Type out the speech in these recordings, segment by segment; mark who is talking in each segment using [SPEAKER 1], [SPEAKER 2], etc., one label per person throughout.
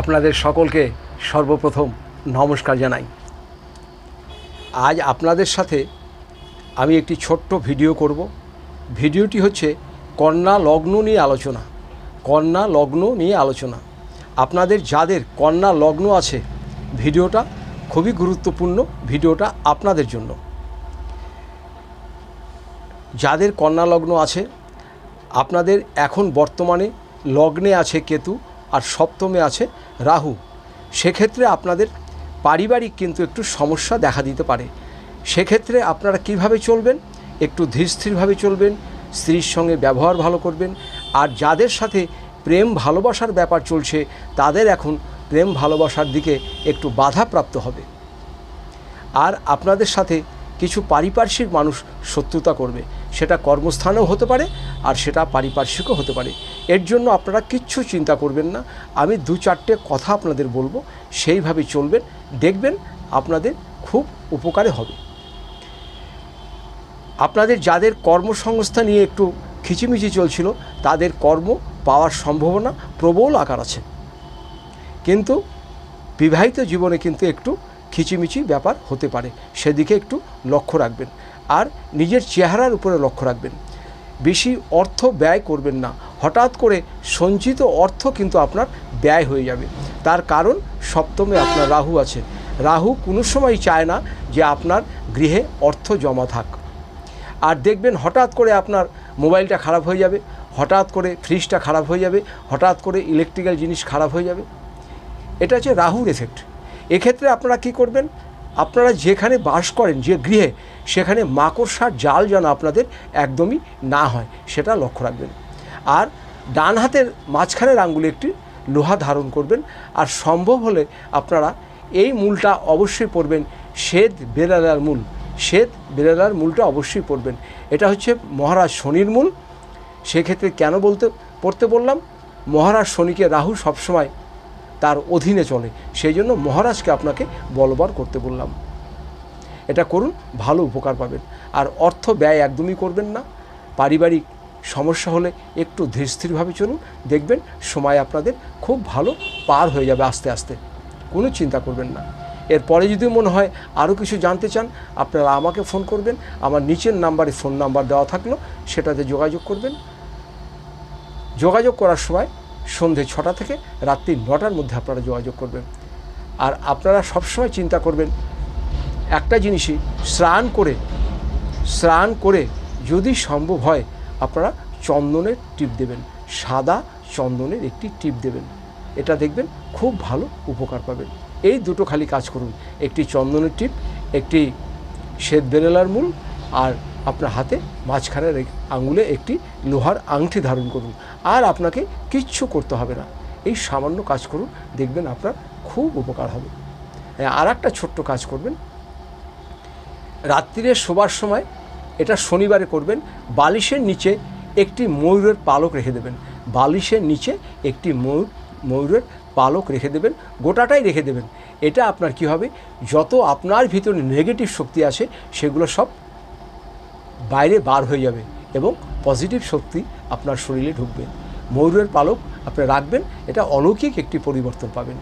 [SPEAKER 1] আপনাদের সকলকে সর্বপ্রথম নমস্কার জানাই। আজ আপনাদের সাথে আমি একটি ছোট্ট ভিডিও করব। ভিডিওটি হচ্ছে কন্যা লগ্ন নিয়ে আলোচনা। কন্যা লগ্ন নিয়ে আলোচনা। আপনাদের যাদের কন্যা লগ্ন আছে, ভিডিওটা খুবই গুরুত্বপূর্ণ, ভিডিওটা আপনাদের জন্য। যাদের কন্যা লগ্ন আছে, আপনাদের এখন বর্তমানে লগ্নে আছে কেতু, আর সপ্তমে আছে রাহু, সেক্ষেত্রে আপনাদের পারিবারিক কিন্তু একটু সমস্যা দেখা দিতে পারে। সেক্ষেত্রে আপনারা কীভাবে চলবেন? একটু ধীরস্থিরভাবে চলবেন, স্ত্রীর সঙ্গে ব্যবহার ভালো করবেন, আর যাদের সাথে প্রেম ভালোবাসার ব্যাপার চলছে, তাদের এখন প্রেম ভালোবাসার দিকে একটু বাধাপ্রাপ্ত হবে। আর আপনাদের সাথে কিছু পারিপার্শ্বিক মানুষ শত্রুতা করবে। সেটা কর্মস্থানেও হতে পারে আর সেটা পারিপার্শ্বিকও হতে পারে। এর জন্য আপনারা কিচ্ছু চিন্তা করবেন না। আমি দু চারটে কথা আপনাদের বলব সেইভাবে চলবেন। দেখবেন আপনাদের খুব উপকারে হবে। আপনাদের যাদের কর্মসংস্থা নিয়ে একটু খিচিমিচি চলছিল, তাদের কর্ম পাওয়ার সম্ভাবনা প্রবল আকার আছে। কিন্তু বিবাহিত জীবনে কিন্তু একটু খিচিমিচি ব্যাপার হতে পারে। সেদিকে একটু লক্ষ্য রাখবেন। আর নিজের চেহারার উপরে লক্ষ্য রাখবেন। বেশি অর্থ ব্যয় করবেন না। হঠাৎ করে সঞ্চিত অর্থ কিন্তু আপনার ব্যয় হয়ে যাবে। তার কারণ সপ্তমে আপনার রাহু আছে। রাহু কোনো সময় চায় না যে আপনার গৃহে অর্থ জমা থাক। আর দেখবেন হঠাৎ করে আপনার মোবাইলটা খারাপ হয়ে যাবে। হঠাৎ করে ফ্রিজটা খারাপ হয়ে যাবে। হঠাৎ করে ইলেকট্রিক্যাল জিনিস খারাপ হয়ে যাবে। এটা হচ্ছে রাহুর এফেক্ট এক্ষেত্রে আপনারা কি করবেন? আপনারা যেখানে বাস করেন, যে গৃহে, সেখানে মাকড়সার জাল যেন আপনাদের একদমই না হয়, সেটা লক্ষ্য রাখবেন। আর ডান হাতের মাঝখানের আঙ্গুলে একটি লোহা ধারণ করবেন। আর সম্ভব হলে আপনারা এই মূলটা অবশ্যই পড়বেন শ্বেত বেলালার মূল। শ্বেত বেলালার মূলটা অবশ্যই পড়বেন এটা হচ্ছে মহারাজ শনির মূল। সেক্ষেত্রে কেন বলতে, পড়তে বললাম? মহারাজ শনিকে রাহু সবসময় তার অধীনে চলে। সেই জন্য মহারাজকে আপনাকে বলবার করতে বললাম। এটা করুন, ভালো উপকার পাবেন। আর অর্থ ব্যয় একদমই করবেন না। পারিবারিক সমস্যা হলে একটু ধীরস্থিরভাবে চলুন, দেখবেন সময় আপনাদের খুব ভালো পার হয়ে যাবে আস্তে আস্তে। কোনো চিন্তা করবেন না। এরপরে যদি মনে হয় আরও কিছু জানতে চান, আপনারা আমাকে ফোন করবেন। আমার নিচের নাম্বারে ফোন নাম্বার দেওয়া থাকল, সেটাতে যোগাযোগ করবেন। যোগাযোগ করার সময় সন্ধে ছটা থেকে রাত্রি নটার মধ্যে আপনারা যোগাযোগ করবেন। আর আপনারা সবসময় চিন্তা করবেন, একটা জিনিসই স্নান করে স্নান করে যদি সম্ভব হয়, আপনারা চন্দনের টিপ দেবেন, সাদা চন্দনের একটি টিপ দেবেন। এটা দেখবেন খুব ভালো উপকার পাবেন। এই দুটো খালি কাজ করুন, একটি চন্দনের টিপ, একটি শ্বেত বেরেলার মূল আর আপনার হাতে মাঝখানের আঙুলে একটি লোহার আংটি ধারণ করুন। আর আপনাকে কিচ্ছু করতে হবে না। এই সামান্য কাজ করুন দেখবেন আপনার খুব উপকার হবে। হ্যাঁ, আর একটা ছোট্ট কাজ করবেন। রাত্রিরে শোবার সময় এটা শনিবারে করবেন বালিশের নিচে একটি ময়ূরের পালক রেখে দেবেন। বালিশের নিচে একটি ময়ূর ময়ূরের পালক রেখে দেবেন গোটাটাই রেখে দেবেন। এটা আপনার কি হবে? যত আপনার ভিতরে নেগেটিভ শক্তি আছে সেগুলো সব বাইরে বার হয়ে যাবে এবং পজিটিভ শক্তি আপনার শরীরে ঢুকবে। ময়ূরের পালক আপনি রাখবেন, এটা অলৌকিক একটি পরিবর্তন পাবেন।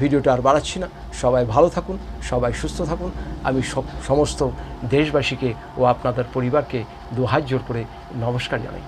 [SPEAKER 1] ভিডিওটা আর বাড়াচ্ছি না, সবাই ভালো থাকুন, সবাই সুস্থ থাকুন। আমি সমস্ত দেশবাসীকে ও আপনাদের পরিবারকে দুহাত জোর করে নমস্কার জানাই।